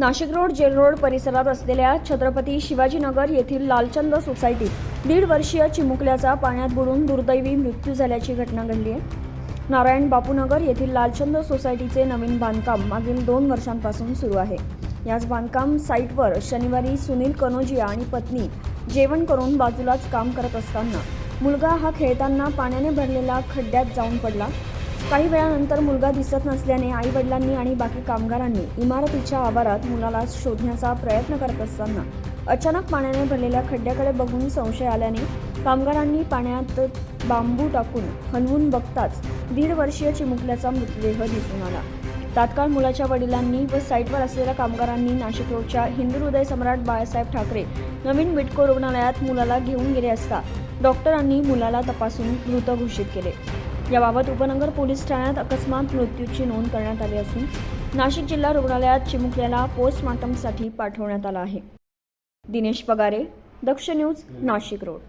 Nashik road jail road परिसरात असलेल्या छत्रपती शिवाजीनगर येथील लालचंद सोसायटीत दीड वर्षीय चिमुकल्याचा पाण्यात बुडून दुर्दैवी मृत्यू झाल्याची घटना घडली आहे. नारायण बापूनगर येथील लालचंद सोसायटीचे नवीन बांधकाम मागील दोन वर्षांपासून सुरू आहे. याच बांधकाम साईटवर शनिवारी सुनील कनोजिया आणि पत्नी जेवण करून बाजूलाच काम करत असताना मुलगा हा खेळताना पाण्याने भरलेला खड्ड्यात जाऊन पडला. काही वेळानंतर मुलगा दिसत नसल्याने आई वडिलांनी आणि बाकी कामगारांनी इमारतीच्या आवारात मुलाला शोधण्याचा प्रयत्न करत असताना अचानक पाण्याने भरलेल्या खड्ड्याकडे बघून संशय आल्याने कामगारांनी पाण्यात बांबू टाकून हलवून बघताच दीड वर्षीय चिमुकल्याचा मृतदेह दिसून आला. तात्काळ मुलाच्या वडिलांनी व साईटवर असलेल्या कामगारांनी नाशिक रोडच्या हिंदू हृदय सम्राट बाळासाहेब ठाकरे नवीन मिटको रुग्णालयात मुलाला घेऊन गेले असता डॉक्टरांनी मुलाला तपासून मृत घोषित केले. याबाबत उपनगर पोलीस ठाण्यात अकस्मात मृत्यूची नोंद करण्यात आली असून नाशिक जिल्हा रुग्णालयात चिमुकल्याला पोस्टमॉर्टमसाठी पाठवण्यात आला आहे. Dinesh Pagare Daksh news Nashik road.